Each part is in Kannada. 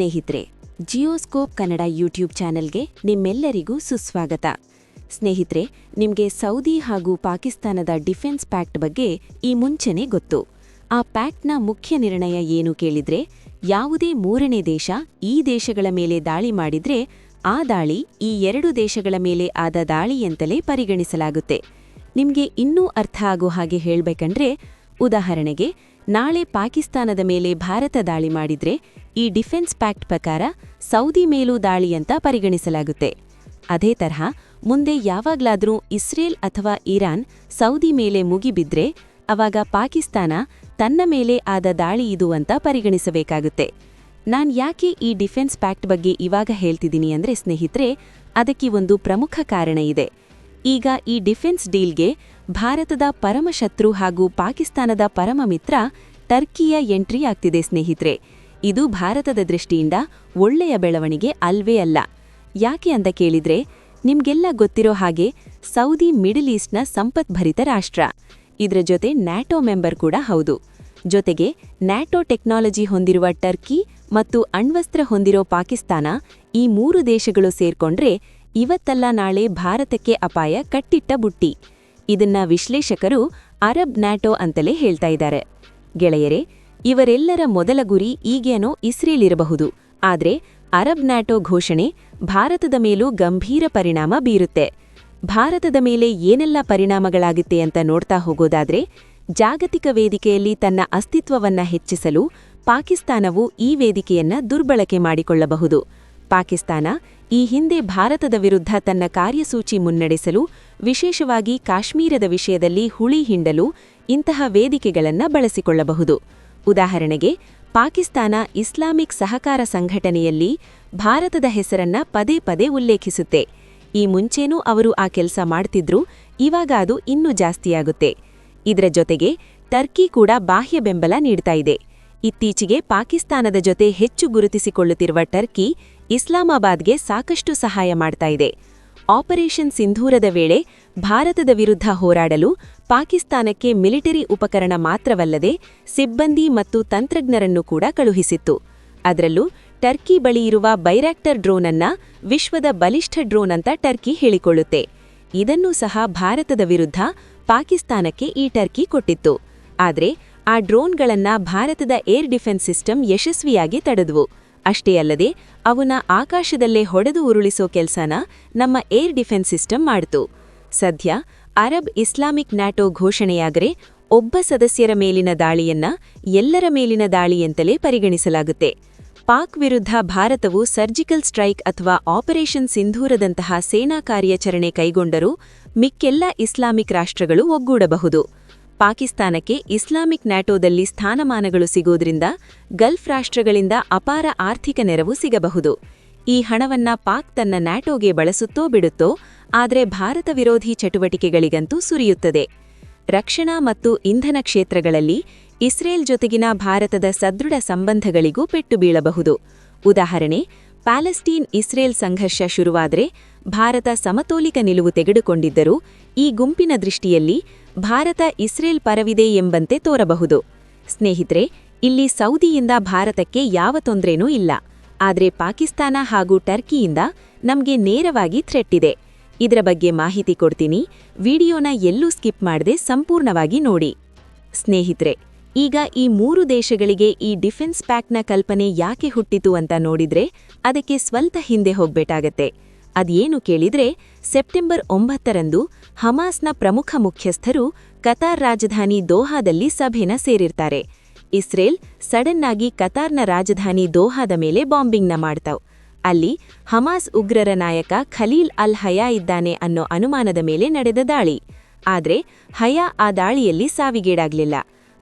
ಸ್ನೇಹಿತರೆ, ಜಿಯೋಸ್ಕೋಪ್ ಕನ್ನಡ ಯೂಟ್ಯೂಬ್ ಚಾನೆಲ್ಗೆ ನಿಮ್ಮೆಲ್ಲರಿಗೂ ಸುಸ್ವಾಗತ. ಸ್ನೇಹಿತರೆ, ನಿಮಗೆ ಸೌದಿ ಹಾಗೂ ಪಾಕಿಸ್ತಾನದ ಡಿಫೆನ್ಸ್ ಪ್ಯಾಕ್ಟ್ ಬಗ್ಗೆ ಈ ಮುಂಚೆನೆ ಗೊತ್ತು. ಆ ಪ್ಯಾಕ್ಟ್ನ ಮುಖ್ಯ ನಿರ್ಣಯ ಏನು ಕೇಳಿದ್ರೆ, ಯಾವುದೇ ಮೂರನೇ ದೇಶ ಈ ದೇಶಗಳ ಮೇಲೆ ದಾಳಿ ಮಾಡಿದ್ರೆ, ಆ ದಾಳಿ ಈ ಎರಡು ದೇಶಗಳ ಮೇಲೆ ಆದ ದಾಳಿಯಂತಲೇ ಪರಿಗಣಿಸಲಾಗುತ್ತೆ. ನಿಮ್ಗೆ ಇನ್ನೂ ಅರ್ಥ ಆಗೋ ಹಾಗೆ ಹೇಳಬೇಕಂದ್ರೆ, ಉದಾಹರಣೆಗೆ ನಾಳೆ ಪಾಕಿಸ್ತಾನದ ಮೇಲೆ ಭಾರತ ದಾಳಿ ಮಾಡಿದ್ರೆ ಈ ಡಿಫೆನ್ಸ್ ಪ್ಯಾಕ್ಟ್ ಪ್ರಕಾರ ಸೌದಿ ಮೇಲೂ ದಾಳಿ ಅಂತ ಪರಿಗಣಿಸಲಾಗುತ್ತೆ. ಅದೇ ತರಹ ಮುಂದೆ ಯಾವಾಗ್ಲಾದರೂ ಇಸ್ರೇಲ್ ಅಥವಾ ಇರಾನ್ ಸೌದಿ ಮೇಲೆ ಮುಗಿಬಿದ್ರೆ ಅವಾಗ ಪಾಕಿಸ್ತಾನ ತನ್ನ ಮೇಲೆ ಆದ ದಾಳಿ ಇದು ಅಂತ ಪರಿಗಣಿಸಬೇಕಾಗುತ್ತೆ. ನಾನ್ ಯಾಕೆ ಈ ಡಿಫೆನ್ಸ್ ಪ್ಯಾಕ್ಟ್ ಬಗ್ಗೆ ಇವಾಗ ಹೇಳ್ತಿದ್ದೀನಿ ಅಂದ್ರೆ ಸ್ನೇಹಿತರೆ, ಅದಕ್ಕೆ ಒಂದು ಪ್ರಮುಖ ಕಾರಣ ಇದೆ. ಈಗ ಈ ಡಿಫೆನ್ಸ್ ಡೀಲ್ಗೆ ಭಾರತದ ಪರಮಶತ್ರು ಹಾಗೂ ಪಾಕಿಸ್ತಾನದ ಪರಮ ಮಿತ್ರ ಟರ್ಕಿಯ ಎಂಟ್ರಿ ಆಗ್ತಿದೆ, ಸ್ನೇಹಿತರೆ. ಇದು ಭಾರತದ ದೃಷ್ಟಿಯಿಂದ ಒಳ್ಳೆಯ ಬೆಳವಣಿಗೆ ಅಲ್ವೇ ಅಲ್ಲ. ಯಾಕೆ ಅಂತ ಕೇಳಿದ್ರೆ, ನಿಮ್ಗೆಲ್ಲ ಗೊತ್ತಿರೋ ಹಾಗೆ ಸೌದಿ, ಮಿಡಲ್ ಈಸ್ಟ್ನ ಸಂಪತ್ಭರಿತ ರಾಷ್ಟ್ರ. ಇದರ ಜೊತೆ ನ್ಯಾಟೋ ಮೆಂಬರ್ ಕೂಡ ಹೌದು. ಜೊತೆಗೆ ನ್ಯಾಟೋ ಟೆಕ್ನಾಲಜಿ ಹೊಂದಿರುವ ಟರ್ಕಿ ಮತ್ತು ಅಣ್ವಸ್ತ್ರ ಹೊಂದಿರೋ ಪಾಕಿಸ್ತಾನ ಈ ಮೂರು ದೇಶಗಳು ಸೇರ್ಕೊಂಡ್ರೆ ಇವತ್ತಲ್ಲ ನಾಳೆ ಭಾರತಕ್ಕೆ ಅಪಾಯ ಕಟ್ಟಿಟ್ಟ ಬುಟ್ಟಿ. ಇದನ್ನ ವಿಶ್ಲೇಷಕರು ಅರಬ್ ನ್ಯಾಟೋ ಅಂತಲೇ ಹೇಳ್ತಾ ಇದ್ದಾರೆ. ಗೆಳೆಯರೇ, ಇವರೆಲ್ಲರ ಮೊದಲ ಗುರಿ ಈಗೇನೋ ಇಸ್ರೇಲ್ ಇರಬಹುದು ಆದ್ರೆ ಅರಬ್ ನ್ಯಾಟೋ ಘೋಷಣೆ ಭಾರತದ ಮೇಲೂ ಗಂಭೀರ ಪರಿಣಾಮ ಬೀರುತ್ತೆ. ಭಾರತದ ಮೇಲೆ ಏನೆಲ್ಲ ಪರಿಣಾಮಗಳಾಗುತ್ತೆ ಅಂತ ನೋಡ್ತಾ ಹೋಗೋದಾದ್ರೆ, ಜಾಗತಿಕ ವೇದಿಕೆಯಲ್ಲಿ ತನ್ನ ಅಸ್ತಿತ್ವವನ್ನ ಹೆಚ್ಚಿಸಲು ಪಾಕಿಸ್ತಾನವು ಈ ವೇದಿಕೆಯನ್ನ ದುರ್ಬಳಕೆ ಮಾಡಿಕೊಳ್ಳಬಹುದು. ಪಾಕಿಸ್ತಾನ ಈ ಹಿಂದೆ ಭಾರತದ ವಿರುದ್ಧ ತನ್ನ ಕಾರ್ಯಸೂಚಿ ಮುನ್ನಡೆಸಲು, ವಿಶೇಷವಾಗಿ ಕಾಶ್ಮೀರದ ವಿಷಯದಲ್ಲಿ ಹುಳಿ ಹಿಂಡಲು ಇಂತಹ ವೇದಿಕೆಗಳನ್ನು ಬಳಸಿಕೊಳ್ಳಬಹುದು. ಉದಾಹರಣೆಗೆ, ಪಾಕಿಸ್ತಾನ ಇಸ್ಲಾಮಿಕ್ ಸಹಕಾರ ಸಂಘಟನೆಯಲ್ಲಿ ಭಾರತದ ಹೆಸರನ್ನ ಪದೇ ಪದೇ ಉಲ್ಲೇಖಿಸುತ್ತೆ. ಈ ಮುಂಚೆನೂ ಅವರು ಆ ಕೆಲಸ ಮಾಡ್ತಿದ್ರು, ಇವಾಗ ಅದು ಇನ್ನೂ ಜಾಸ್ತಿಯಾಗುತ್ತೆ. ಇದರ ಜೊತೆಗೆ ಟರ್ಕಿ ಕೂಡ ಬಾಹ್ಯ ಬೆಂಬಲ ನೀಡ್ತಾ ಇದೆ. ಇತ್ತೀಚೆಗೆ ಪಾಕಿಸ್ತಾನದ ಜೊತೆ ಹೆಚ್ಚು ಗುರುತಿಸಿಕೊಳ್ಳುತ್ತಿರುವ ಟರ್ಕಿ ಇಸ್ಲಾಮಾಬಾದ್ಗೆ ಸಾಕಷ್ಟು ಸಹಾಯ ಮಾಡ್ತಾ ಇದೆ. ಆಪರೇಷನ್ ಸಿಂಧೂರದ ವೇಳೆ ಭಾರತದ ವಿರುದ್ಧ ಹೋರಾಡಲು ಪಾಕಿಸ್ತಾನಕ್ಕೆ ಮಿಲಿಟರಿ ಉಪಕರಣ ಮಾತ್ರವಲ್ಲದೆ ಸಿಬ್ಬಂದಿ ಮತ್ತು ತಂತ್ರಜ್ಞರನ್ನು ಕೂಡ ಕಳುಹಿಸಿತ್ತು. ಅದರಲ್ಲೂ ಟರ್ಕಿ ಬಳಿ ಇರುವ ಬೈರಾಕ್ಟರ್ ಡ್ರೋನ್ ಅನ್ನ ವಿಶ್ವದ ಬಲಿಷ್ಠ ಡ್ರೋನ್ ಅಂತ ಟರ್ಕಿ ಹೇಳಿಕೊಳ್ಳುತ್ತೆ. ಇದನ್ನೂ ಸಹ ಭಾರತದ ವಿರುದ್ಧ ಪಾಕಿಸ್ತಾನಕ್ಕೆ ಈ ಟರ್ಕಿ ಕೊಟ್ಟಿತ್ತು. ಆದರೆ ಆ ಡ್ರೋನ್ಗಳನ್ನ ಭಾರತದ ಏರ್ ಡಿಫೆನ್ಸ್ ಸಿಸ್ಟಮ್ ಯಶಸ್ವಿಯಾಗಿ ತಡೆದ್ವು. ಅಷ್ಟೇ ಅಲ್ಲದೆ ಅವನ ಆಕಾಶದಲ್ಲೇ ಹೊಡೆದು ಉರುಳಿಸೋ ಕೆಲ್ಸನ ನಮ್ಮ ಏರ್ ಡಿಫೆನ್ಸ್ ಸಿಸ್ಟಮ್ ಮಾಡ್ತು. ಸದ್ಯ ಅರಬ್ ಇಸ್ಲಾಮಿಕ್ ನ್ಯಾಟೋ ಘೋಷಣೆಯಾದರೆ ಒಬ್ಬ ಸದಸ್ಯರ ಮೇಲಿನ ದಾಳಿಯನ್ನ ಎಲ್ಲರ ಮೇಲಿನ ದಾಳಿಯಂತಲೇ ಪರಿಗಣಿಸಲಾಗುತ್ತೆ. ಪಾಕ್ ವಿರುದ್ಧ ಭಾರತವು ಸರ್ಜಿಕಲ್ ಸ್ಟ್ರೈಕ್ ಅಥವಾ ಆಪರೇಷನ್ ಸಿಂಧೂರದಂತಹ ಸೇನಾ ಕಾರ್ಯಾಚರಣೆ ಕೈಗೊಂಡರೂ ಮಿಕ್ಕೆಲ್ಲ ಇಸ್ಲಾಮಿಕ್ ರಾಷ್ಟ್ರಗಳು ಒಗ್ಗೂಡಬಹುದು. ಪಾಕಿಸ್ತಾನಕ್ಕೆ ಇಸ್ಲಾಮಿಕ್ ನ್ಯಾಟೋದಲ್ಲಿ ಸ್ಥಾನಮಾನಗಳು ಸಿಗೋದ್ರಿಂದ ಗಲ್ಫ್ ರಾಷ್ಟ್ರಗಳಿಂದ ಅಪಾರ ಆರ್ಥಿಕ ನೆರವು ಸಿಗಬಹುದು. ಈ ಹಣವನ್ನ ಪಾಕ್ ತನ್ನ ನ್ಯಾಟೋಗೆ ಬಳಸುತ್ತೋ ಬಿಡುತ್ತೋ, ಆದರೆ ಭಾರತ ವಿರೋಧಿ ಚಟುವಟಿಕೆಗಳಿಗಂತೂ ಸುರಿಯುತ್ತದೆ. ರಕ್ಷಣಾ ಮತ್ತು ಇಂಧನ ಕ್ಷೇತ್ರಗಳಲ್ಲಿ ಇಸ್ರೇಲ್ ಜೊತೆಗಿನ ಭಾರತದ ಸದೃಢ ಸಂಬಂಧಗಳಿಗೂ ಪೆಟ್ಟು ಬೀಳಬಹುದು. ಉದಾಹರಣೆ, ಪ್ಯಾಲೆಸ್ಟೀನ್ ಇಸ್ರೇಲ್ ಸಂಘರ್ಷ ಶುರುವಾದರೆ ಭಾರತ ಸಮತೋಲಿಕ ನಿಲುವು ತೆಗೆದುಕೊಂಡಿದ್ದರೂ ಈ ಗುಂಪಿನ ದೃಷ್ಟಿಯಲ್ಲಿ ಭಾರತ ಇಸ್ರೇಲ್ ಪರವಿದೆ ಎಂಬಂತೆ ತೋರಬಹುದು. ಸ್ನೇಹಿತರೆ, ಇಲ್ಲಿ ಸೌದಿಯಿಂದ ಭಾರತಕ್ಕೆ ಯಾವ ತೊಂದರೆನೂ ಇಲ್ಲ. ಆದರೆ ಪಾಕಿಸ್ತಾನ ಹಾಗೂ ಟರ್ಕಿಯಿಂದ ನಮಗೆ ನೇರವಾಗಿ ಥ್ರೆಟ್ ಇದೆ. ಇದರ ಬಗ್ಗೆ ಮಾಹಿತಿ ಕೊಡ್ತೀನಿ. ವಿಡಿಯೋನ ಎಲ್ಲೂ ಸ್ಕಿಪ್ ಮಾಡದೆ ಸಂಪೂರ್ಣವಾಗಿ ನೋಡಿ. ಸ್ನೇಹಿತರೆ, ಈಗ ಈ ಮೂರು ದೇಶಗಳಿಗೆ ಈ ಡಿಫೆನ್ಸ್ ಪ್ಯಾಕ್ನ ಕಲ್ಪನೆ ಯಾಕೆ ಹುಟ್ಟಿತು ಅಂತ ನೋಡಿದ್ರೆ ಅದಕ್ಕೆ ಸ್ವಲ್ಪ ಹಿಂದೆ ಹೋಗ್ಬೇಕಾಗತ್ತೆ. ಅದೇನು ಕೇಳಿದ್ರೆ ಸೆಪ್ಟೆಂಬರ್ ಒಂಬತ್ತರಂದು ಹಮಾಸ್ನ ಪ್ರಮುಖ ಮುಖ್ಯಸ್ಥರು ಕತಾರ್ ರಾಜಧಾನಿ ದೋಹಾದಲ್ಲಿ ಸಭೆನ ಸೇರಿರ್ತಾರೆ. ಇಸ್ರೇಲ್ ಸಡನ್ನಾಗಿ ಕತಾರ್ನ ರಾಜಧಾನಿ ದೋಹಾದ ಮೇಲೆ ಬಾಂಬಿಂಗ್ನ ಮಾಡ್ತಾವ್. ಅಲ್ಲಿ ಹಮಾಸ್ ಉಗ್ರರ ನಾಯಕ ಖಲೀಲ್ ಅಲ್ ಹಯಾ ಇದ್ದಾನೆ ಅನ್ನೋ ಅನುಮಾನದ ಮೇಲೆ ನಡೆದ ದಾಳಿ. ಆದ್ರೆ ಹಯಾ ಆ ದಾಳಿಯಲ್ಲಿ ಸಾವಿಗೀಡಾಗ್ಲಿಲ್ಲ.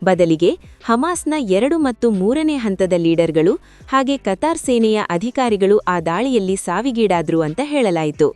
ಬದಲಿಗೆ ಹಮಾಸ್ನ ಎರಡು ಮತ್ತು ಮೂರನೇ ಹಂತದ ಲೀಡರ್ಗಳು ಹಾಗೆ ಕತಾರ್ ಸೇನೆಯ ಅಧಿಕಾರಿಗಳು ಆ ದಾಳಿಯಲ್ಲಿ ಸಾವಿಗೀಡಾದ್ರು ಅಂತ ಹೇಳಲಾಯಿತು.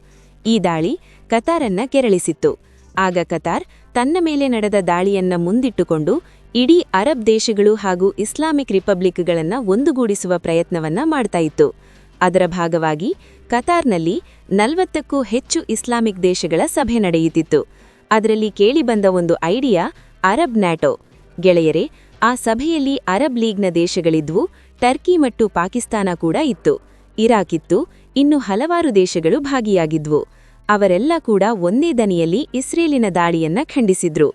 ಈ ದಾಳಿ ಕತಾರನ್ನ ಕೆರಳಿಸಿತ್ತು. ಆಗ ಕತಾರ್ ತನ್ನ ಮೇಲೆ ನಡೆದ ದಾಳಿಯನ್ನ ಮುಂದಿಟ್ಟುಕೊಂಡು ಇಡೀ ಅರಬ್ ದೇಶಗಳು ಹಾಗೂ ಇಸ್ಲಾಮಿಕ್ ರಿಪಬ್ಲಿಕ್ಗಳನ್ನು ಒಂದುಗೂಡಿಸುವ ಪ್ರಯತ್ನವನ್ನ ಮಾಡ್ತಾ ಇತ್ತು. ಅದರ ಭಾಗವಾಗಿ ಕತಾರ್ನಲ್ಲಿ ನಲವತ್ತಕ್ಕೂ ಹೆಚ್ಚು ಇಸ್ಲಾಮಿಕ್ ದೇಶಗಳ ಸಭೆ ನಡೆಯುತ್ತಿತ್ತು. ಅದರಲ್ಲಿ ಕೇಳಿಬಂದ ಒಂದು ಐಡಿಯಾ ಅರಬ್ ನ್ಯಾಟೋ. ಗೆಳೆಯರೆ, ಆ ಸಭೆಯಲ್ಲಿ ಅರಬ್ ಲೀಗ್ನ ದೇಶಗಳಿದ್ವು, ಟರ್ಕಿ ಮತ್ತು ಪಾಕಿಸ್ತಾನ ಕೂಡ ಇತ್ತು. ಇರಾಕ್ ಇತ್ತು ಇನ್ನು ಹಲವಾರು ದೇಶಗಳು ಭಾಗಿಯಾಗಿದ್ವು. ಅವರೆಲ್ಲ ಕೂಡ ಒಂದೇ ದನಿಯಲ್ಲಿ ಇಸ್ರೇಲಿನ ದಾಳಿಯನ್ನ ಖಂಡಿಸಿದ್ರು.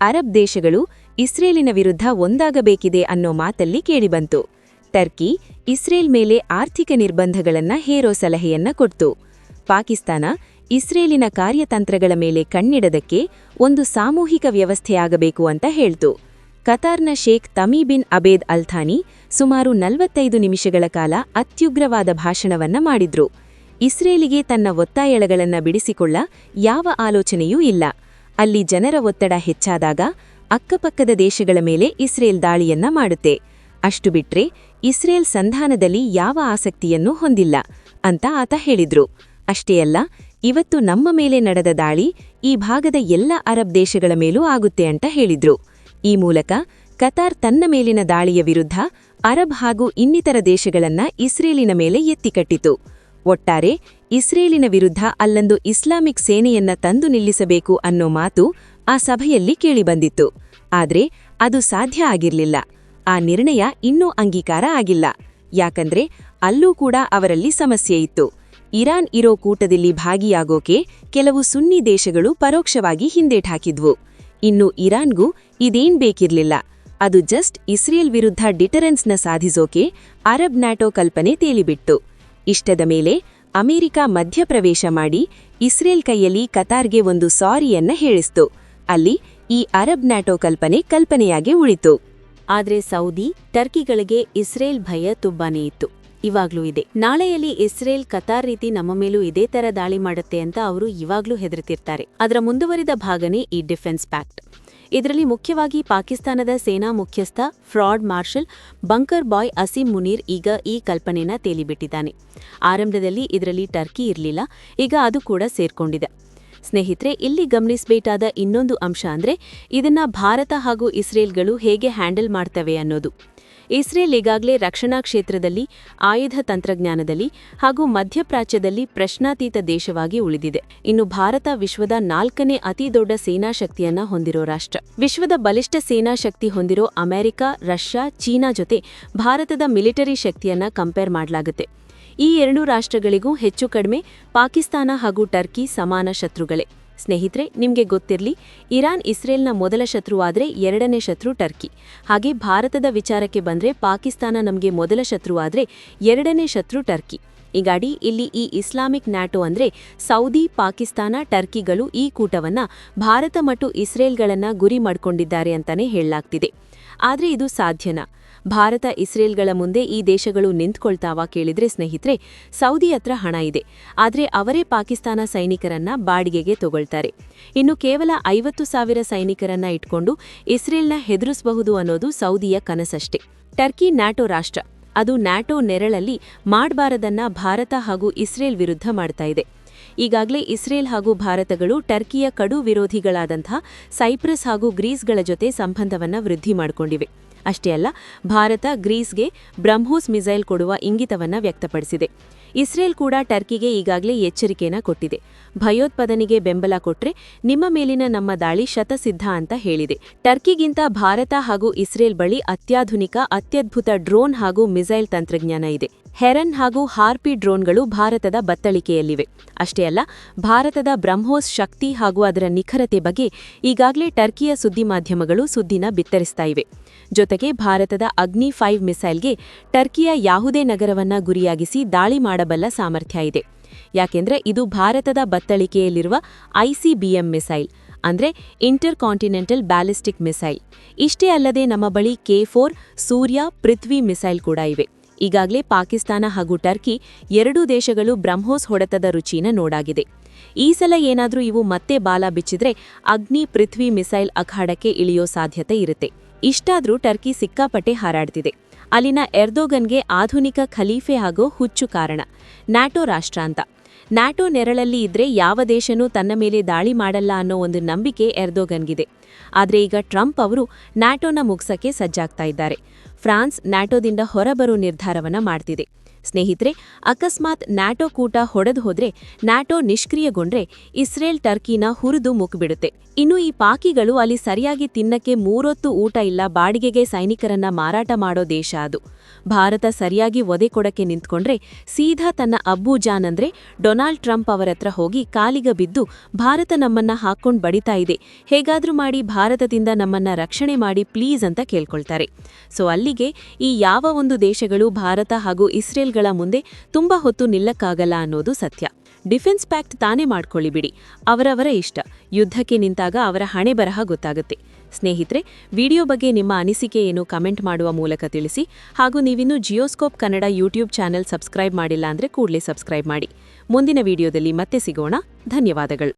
ಅರಬ್ ದೇಶಗಳು ಇಸ್ರೇಲಿನ ವಿರುದ್ಧ ಒಂದಾಗಬೇಕಿದೆ ಅನ್ನೋ ಮಾತಲ್ಲಿ ಕೇಳಿಬಂತು. ಟರ್ಕಿ ಇಸ್ರೇಲ್ ಮೇಲೆ ಆರ್ಥಿಕ ನಿರ್ಬಂಧಗಳನ್ನ ಹೇರೋ ಸಲಹೆಯನ್ನ ಕೊಟ್ತು ಪಾಕಿಸ್ತಾನ ಇಸ್ರೇಲಿನ ಕಾರ್ಯತಂತ್ರಗಳ ಮೇಲೆ ಕಣ್ಣಿಡದಕ್ಕೆ ಒಂದು ಸಾಮೂಹಿಕ ವ್ಯವಸ್ಥೆಯಾಗಬೇಕು ಅಂತ ಹೇಳ್ತು. ಕತಾರ್ನ ಶೇಖ್ ತಮೀ ಬಿನ್ ಅಬೇದ್ ಅಲ್ಥಾನಿ ಸುಮಾರು ನಲವತ್ತೈದು ನಿಮಿಷಗಳ ಕಾಲ ಅತ್ಯುಗ್ರವಾದ ಭಾಷಣವನ್ನ ಮಾಡಿದ್ರು. ಇಸ್ರೇಲಿಗೆ ತನ್ನ ಒತ್ತಾಯಳಗಳನ್ನ ಬಿಡಿಸಿಕೊಳ್ಳ ಯಾವ ಆಲೋಚನೆಯೂ ಇಲ್ಲ. ಅಲ್ಲಿ ಜನರ ಒತ್ತಡ ಹೆಚ್ಚಾದಾಗ ಅಕ್ಕಪಕ್ಕದ ದೇಶಗಳ ಮೇಲೆ ಇಸ್ರೇಲ್ ದಾಳಿಯನ್ನ ಮಾಡುತ್ತೆ. ಅಷ್ಟು ಬಿಟ್ರೆ ಇಸ್ರೇಲ್ ಸಂಧಾನದಲ್ಲಿ ಯಾವ ಆಸಕ್ತಿಯನ್ನೂ ಹೊಂದಿಲ್ಲ ಅಂತ ಆತ ಹೇಳಿದ್ರು. ಅಷ್ಟೇ ಅಲ್ಲ, ಇವತ್ತು ನಮ್ಮ ಮೇಲೆ ನಡೆದ ದಾಳಿ ಈ ಭಾಗದ ಎಲ್ಲ ಅರಬ್ ದೇಶಗಳ ಮೇಲೂ ಆಗುತ್ತೆ ಅಂತ ಹೇಳಿದ್ರು. ಈ ಮೂಲಕ ಕತಾರ್ ತನ್ನ ಮೇಲಿನ ದಾಳಿಯ ವಿರುದ್ಧ ಅರಬ್ ಹಾಗೂ ಇನ್ನಿತರ ದೇಶಗಳನ್ನ ಇಸ್ರೇಲಿನ ಮೇಲೆ ಎತ್ತಿಕಟ್ಟಿತು. ಒಟ್ಟಾರೆ, ಇಸ್ರೇಲಿನ ವಿರುದ್ಧ ಅಲ್ಲೊಂದು ಇಸ್ಲಾಮಿಕ್ ಸೇನೆಯನ್ನ ತಂದು ನಿಲ್ಲಿಸಬೇಕು ಅನ್ನೋ ಮಾತು ಆ ಸಭೆಯಲ್ಲಿ ಕೇಳಿಬಂದಿತ್ತು. ಆದ್ರೆ, ಅದು ಸಾಧ್ಯ ಆಗಿರ್ಲಿಲ್ಲ. ಆ ನಿರ್ಣಯ ಇನ್ನೂ ಅಂಗೀಕಾರ ಆಗಿಲ್ಲ. ಯಾಕಂದ್ರೆ, ಅಲ್ಲೂ ಕೂಡ ಅವರಲ್ಲಿ ಸಮಸ್ಯೆ ಇತ್ತು. ಇರಾನ್ ಇರೋ ಕೂಟದಲ್ಲಿ ಭಾಗಿಯಾಗೋಕೆ ಕೆಲವು ಸುನ್ನಿ ದೇಶಗಳು ಪರೋಕ್ಷವಾಗಿ ಹಿಂದೇಟ್ಹಾಕಿದ್ವು ಇನ್ನು ಇರಾನ್ಗೂ ಇದೇನ್ ಬೇಕಿರ್ಲಿಲ್ಲ. ಅದು ಜಸ್ಟ್ ಇಸ್ರೇಲ್ ವಿರುದ್ಧ ಡಿಟರೆನ್ಸ್ನ ಸಾಧಿಸೋಕೆ ಅರಬ್ ನ್ಯಾಟೋ ಕಲ್ಪನೆ ತೇಲಿಬಿಟ್ಟು. ಇಷ್ಟದ ಮೇಲೆ ಅಮೆರಿಕ ಮಧ್ಯಪ್ರವೇಶ ಮಾಡಿ ಇಸ್ರೇಲ್ ಕೈಯಲ್ಲಿ ಕತಾರ್ಗೆ ಒಂದು ಸಾರಿಯನ್ನ ಹೇಳಿಸ್ತು. ಅಲ್ಲಿ ಈ ಅರಬ್ ನ್ಯಾಟೋ ಕಲ್ಪನೆ ಕಲ್ಪನೆಯಾಗಿ ಉಳಿತು. ಆದ್ರೆ ಸೌದಿ ಟರ್ಕಿಗಳಿಗೆ ಇಸ್ರೇಲ್ ಭಯ ತುಂಬಾನೇ ಇತ್ತು. ಇವಾಗ್ಲೂ ಇದೆ. ನಾಳೆಯಲ್ಲಿ ಇಸ್ರೇಲ್ ಕತಾರ್ ರೀತಿ ನಮ್ಮ ಮೇಲೂ ಇದೇ ತರ ದಾಳಿ ಮಾಡುತ್ತೆ ಅಂತ ಅವರು ಇವಾಗ್ಲೂ ಹೆದರ್ತಿರ್ತಾರೆ ಅದರ ಮುಂದುವರಿದ ಭಾಗನೇ ಈ ಡಿಫೆನ್ಸ್ ಪ್ಯಾಕ್ಟ್. ಇದರಲ್ಲಿ ಮುಖ್ಯವಾಗಿ ಪಾಕಿಸ್ತಾನದ ಸೇನಾ ಮುಖ್ಯಸ್ಥ, fraud marshal bunker boy Asim Munir ಈಗ ಈ ಕಲ್ಪನೆನ ತೇಲಿಬಿಟ್ಟಿದ್ದಾನೆ. ಆರಂಭದಲ್ಲಿ ಇದರಲ್ಲಿ ಟರ್ಕಿ ಇರಲಿಲ್ಲ, ಈಗ ಅದು ಕೂಡ ಸೇರ್ಕೊಂಡಿದೆ. ಸ್ನೇಹಿತರೆ, ಇಲ್ಲಿ ಗಮನಿಸಬೇಕಾದ ಇನ್ನೊಂದು ಅಂಶ ಅಂದ್ರೆ ಇದನ್ನ ಭಾರತ ಹಾಗೂ ಇಸ್ರೇಲ್ಗಳು ಹೇಗೆ ಹ್ಯಾಂಡಲ್ ಮಾಡ್ತವೆ ಅನ್ನೋದು. ಇಸ್ರೇಲ್ ಈಗಾಗಲೇ ರಕ್ಷಣಾ ಕ್ಷೇತ್ರದಲ್ಲಿ ಆಯುಧ ತಂತ್ರಜ್ಞಾನದಲ್ಲಿ ಹಾಗೂ ಮಧ್ಯಪ್ರಾಚ್ಯದಲ್ಲಿ ಪ್ರಶ್ನಾತೀತ ದೇಶವಾಗಿ ಉಳಿದಿದೆ. ಇನ್ನು ಭಾರತ ವಿಶ್ವದ ನಾಲ್ಕನೇ ಅತಿ ದೊಡ್ಡ ಸೇನಾ ಶಕ್ತಿಯನ್ನ ಹೊಂದಿರೋ ರಾಷ್ಟ್ರ. ವಿಶ್ವದ ಬಲಿಷ್ಠ ಸೇನಾ ಶಕ್ತಿ ಹೊಂದಿರೋ ಅಮೆರಿಕ, ರಷ್ಯಾ, ಚೀನಾ ಜೊತೆ ಭಾರತದ ಮಿಲಿಟರಿ ಶಕ್ತಿಯನ್ನ ಕಂಪೇರ್ ಮಾಡಲಾಗುತ್ತೆ. ಈ ಎರಡೂ ರಾಷ್ಟ್ರಗಳಿಗೂ ಹೆಚ್ಚು ಕಡಿಮೆ ಪಾಕಿಸ್ತಾನ ಹಾಗೂ ಟರ್ಕಿ ಸಮಾನ ಶತ್ರುಗಳೇ. ಸ್ನೇಹಿತರೆ, ನಿಮಗೆ ಗೊತ್ತಿರಲಿ, ಇರಾನ್ ಇಸ್ರೇಲ್ನ ಮೊದಲ ಶತ್ರುವಾದರೆ ಎರಡನೇ ಶತ್ರು ಟರ್ಕಿ. ಹಾಗೆ ಭಾರತದ ವಿಚಾರಕ್ಕೆ ಬಂದರೆ ಪಾಕಿಸ್ತಾನ ನಮಗೆ ಮೊದಲ ಶತ್ರುವಾದ್ರೆ ಎರಡನೇ ಶತ್ರು ಟರ್ಕಿ. ಈಗಾಡಿ ಇಲ್ಲಿ ಈ ಇಸ್ಲಾಮಿಕ್ ನ್ಯಾಟೋ ಅಂದರೆ ಸೌದಿ, ಪಾಕಿಸ್ತಾನ, ಟರ್ಕಿಗಳು ಈ ಕೂಟವನ್ನು ಭಾರತ ಮತ್ತು ಇಸ್ರೇಲ್ಗಳನ್ನು ಗುರಿ ಮಾಡ್ಕೊಂಡಿದ್ದಾರೆ ಅಂತಲೇ ಹೇಳಲಾಗ್ತಿದೆ. ಆದರೆ ಇದು ಸಾಧ್ಯನಾ? ಭಾರತ ಇಸ್ರೇಲ್ಗಳ ಮುಂದೆ ಈ ದೇಶಗಳು ನಿಂತ್ಕೊಳ್ತಾವ ಕೇಳಿದ್ರೆ ಸ್ನೇಹಿತರೆ, ಸೌದಿ ಹತ್ರ ಹಣ ಇದೆ. ಆದರೆ ಅವರೇ ಪಾಕಿಸ್ತಾನ ಸೈನಿಕರನ್ನ ಬಾಡಿಗೆಗೆ ತಗೊಳ್ತಾರೆ. ಇನ್ನು ಕೇವಲ ಐವತ್ತು ಸಾವಿರ ಸೈನಿಕರನ್ನ ಇಟ್ಕೊಂಡು ಇಸ್ರೇಲ್ನ ಹೆದರಿಸಬಹುದು ಅನ್ನೋದು ಸೌದಿಯ ಕನಸಷ್ಟೇ. ಟರ್ಕಿ ನ್ಯಾಟೋ ರಾಷ್ಟ್ರ, ಅದು ನ್ಯಾಟೋ ನೆರಳಲ್ಲಿ ಮಾಡಬಾರದನ್ನ ಭಾರತ ಹಾಗೂ ಇಸ್ರೇಲ್ ವಿರುದ್ಧ ಮಾಡ್ತಾ ಇದೆ. ಈಗಾಗಲೇ ಇಸ್ರೇಲ್ ಹಾಗೂ ಭಾರತಗಳು ಟರ್ಕಿಯ ಕಡು ವಿರೋಧಿಗಳಾದಂಥ ಸೈಪ್ರಸ್ ಹಾಗೂ ಗ್ರೀಸ್ಗಳ ಜೊತೆ ಸಂಬಂಧವನ್ನ ವೃದ್ಧಿ ಮಾಡಿಕೊಂಡಿವೆ. ಅಷ್ಟೇ ಅಲ್ಲ, ಭಾರತ ಗ್ರೀಸ್ಗೆ ಬ್ರಹ್ಮೋಸ್ ಮಿಸೈಲ್ ಕೊಡುವ ಇಂಗಿತವನ್ನು ವ್ಯಕ್ತಪಡಿಸಿದೆ. ಇಸ್ರೇಲ್ ಕೂಡ ಟರ್ಕಿಗೆ ಈಗಾಗಲೇ ಎಚ್ಚರಿಕೆಯನ್ನು ಕೊಟ್ಟಿದೆ. ಭಯೋತ್ಪಾದನೆಗೆ ಬೆಂಬಲ ಕೊಟ್ಟರೆ ನಿಮ್ಮ ಮೇಲಿನ ನಮ್ಮ ದಾಳಿ ಶತಸಿದ್ಧ ಅಂತ ಹೇಳಿದೆ. ಟರ್ಕಿಗಿಂತ ಭಾರತ ಹಾಗೂ ಇಸ್ರೇಲ್ ಬಳಿ ಅತ್ಯಾಧುನಿಕ, ಅತ್ಯದ್ಭುತ ಡ್ರೋನ್ ಹಾಗೂ ಮಿಸೈಲ್ ತಂತ್ರಜ್ಞಾನ ಇದೆ. ಹೆರನ್ ಹಾಗೂ ಹಾರ್ಪಿ ಡ್ರೋನ್ಗಳು ಭಾರತದ ಬತ್ತಳಿಕೆಯಲ್ಲಿವೆ. ಅಷ್ಟೇ ಅಲ್ಲ, ಭಾರತದ ಬ್ರಹ್ಮೋಸ್ ಶಕ್ತಿ ಹಾಗೂ ಅದರ ನಿಖರತೆ ಬಗ್ಗೆ ಈಗಾಗಲೇ ಟರ್ಕಿಯ ಸುದ್ದಿ ಮಾಧ್ಯಮಗಳು ಸುದ್ದಿನ ಬಿತ್ತರಿಸ್ತಾ ಇವೆ. ಜೊತೆಗೆ ಭಾರತದ ಅಗ್ನಿ ಫೈವ್ ಮಿಸೈಲ್ಗೆ ಟರ್ಕಿಯ ಯಾವುದೇ ನಗರವನ್ನ ಗುರಿಯಾಗಿಸಿ ದಾಳಿ ಮಾಡಬಲ್ಲ ಸಾಮರ್ಥ್ಯ ಇದೆ. ಯಾಕೆಂದ್ರೆ ಇದು ಭಾರತದ ಬತ್ತಳಿಕೆಯಲ್ಲಿರುವ ಐಸಿಬಿಎಂ ಮಿಸೈಲ್, ಅಂದ್ರೆ ಇಂಟರ್ ಕಾಂಟಿನೆಂಟಲ್ ಬ್ಯಾಲಿಸ್ಟಿಕ್ ಮಿಸೈಲ್. ಇಷ್ಟೇ ಅಲ್ಲದೆ ನಮ್ಮ ಬಳಿ K four Surya Prithvi missile ಕೂಡ ಇವೆ. ಈಗಾಗಲೇ ಪಾಕಿಸ್ತಾನ ಹಾಗೂ ಟರ್ಕಿ ಎರಡೂ ದೇಶಗಳು ಬ್ರಹ್ಮೋಸ್ ಹೊಡೆತದ ರುಚಿನ ನೋಡಾಗಿದೆ. ಈ ಸಲ ಏನಾದರೂ ಇವು ಮತ್ತೆ ಬಾಲ ಬಿಚ್ಚಿದ್ರೆ ಅಗ್ನಿ ಪೃಥ್ವಿ ಮಿಸೈಲ್ ಅಖಾಡಕ್ಕೆ ಇಳಿಯೋ ಸಾಧ್ಯತೆ ಇರುತ್ತೆ. ಇಷ್ಟಾದರೂ ಟರ್ಕಿ ಸಿಕ್ಕಾಪಟ್ಟೆ ಹಾರಾಡ್ತಿದೆ. ಅಲ್ಲಿನ ಎರ್ದೋಗನ್ಗೆ ಆಧುನಿಕ ಖಲೀಫೆ ಆಗೋ ಹುಚ್ಚು ಕಾರಣ. ನ್ಯಾಟೋ ರಾಷ್ಟ್ರ ಅಂತ. ನ್ಯಾಟೋ ನೆರಳಲ್ಲಿ ಇದ್ರೆ ಯಾವ ದೇಶನೂ ತನ್ನ ಮೇಲೆ ದಾಳಿ ಮಾಡಲ್ಲ ಅನ್ನೋ ಒಂದು ನಂಬಿಕೆ ಎರ್ದೋಗನ್ಗಿದೆ. ಆದರೆ ಈಗ ಟ್ರಂಪ್ ಅವರು ನ್ಯಾಟೋನ ಮುಗ್ಸಕ್ಕೆ ಸಜ್ಜಾಗ್ತಾ ಇದ್ದಾರೆ. ಫ್ರಾನ್ಸ್ ನ್ಯಾಟೋದಿಂದ ಹೊರಬರು ನಿರ್ಧಾರವನ್ನ ಮಾಡ್ತಿದೆ. ಸ್ನೇಹಿತರೆ, ಅಕಸ್ಮಾತ್ ನ್ಯಾಟೋ ಕೂಟ ಹೊಡೆದು ಹೋದ್ರೆ, ನ್ಯಾಟೋ ನಿಷ್ಕ್ರಿಯಗೊಂಡ್ರೆ ಇಸ್ರೇಲ್ ಟರ್ಕಿನ ಹುರಿದು ಮುಕ್ಬಿಡುತ್ತೆ. ಇನ್ನು ಈ ಪಾಕಿಗಳು ಅಲ್ಲಿ ಸರಿಯಾಗಿ ತಿನ್ನಕ್ಕೆ ಮೂರೊತ್ತು ಊಟ ಇಲ್ಲ, ಬಾಡಿಗೆಗೆ ಸೈನಿಕರನ್ನ ಮಾರಾಟ ಮಾಡೋ ದೇಶ ಅದು. ಭಾರತ ಸರಿಯಾಗಿ ಒದೆ ಕೊಡಕ್ಕೆ ನಿಂತ್ಕೊಂಡ್ರೆ ಸೀದಾ ತನ್ನ ಅಬ್ಬೂಜಾನ್ ಅಂದ್ರೆ ಡೊನಾಲ್ಡ್ ಟ್ರಂಪ್ ಅವರತ್ರ ಹೋಗಿ ಕಾಲಿಗ ಬಿದ್ದು ಭಾರತ ನಮ್ಮನ್ನ ಹಾಕೊಂಡ್ ಬಡಿತಾ ಇದೆ. ಹೇಗಾದ್ರೂ ಮಾಡಿ ಭಾರತದಿಂದ ನಮ್ಮನ್ನ ರಕ್ಷಣೆ ಮಾಡಿ ಪ್ಲೀಸ್ ಅಂತ ಕೇಳ್ಕೊಳ್ತಾರೆ. ಸೊ ಅಲ್ಲಿಗೆ ಈ ಯಾವ ಒಂದು ದೇಶಗಳು ಭಾರತ ಹಾಗೂ ಇಸ್ರೇಲ್ಗಳ ಮುಂದೆ ತುಂಬಾ ಹೊತ್ತು ನಿಲ್ಲಕ್ಕಾಗಲ್ಲ ಅನ್ನೋದು ಸತ್ಯ. ಡಿಫೆನ್ಸ್ ಪ್ಯಾಕ್ಟ್ ತಾನೇ ಮಾಡ್ಕೊಳ್ಳಿ ಬಿಡಿ. ಅವರವರ ಇಷ್ಟ. ಯುದ್ಧಕ್ಕೆ ನಿಂತಾಗ ಅವರ ಹಣೆ ಬರಹ ಗೊತ್ತಾಗುತ್ತೆ. ಸ್ನೇಹಿತರೆ, ವಿಡಿಯೋ ಬಗ್ಗೆ ನಿಮ್ಮ ಅನಿಸಿಕೆ ಏನು ಕಮೆಂಟ್ ಮಾಡುವ ಮೂಲಕ ತಿಳಿಸಿ. ಹಾಗೂ ನೀವಿನ್ನೂ Geoscope Kannada YouTube channel subscribe ಮಾಡಿಲ್ಲ ಅಂದ್ರೆ ಕೂಡಲೇ ಸಬ್ಸ್ಕ್ರೈಬ್ ಮಾಡಿ. ಮುಂದಿನ ವಿಡಿಯೋದಲ್ಲಿ ಮತ್ತೆ ಸಿಗೋಣ. ಧನ್ಯವಾದಗಳು.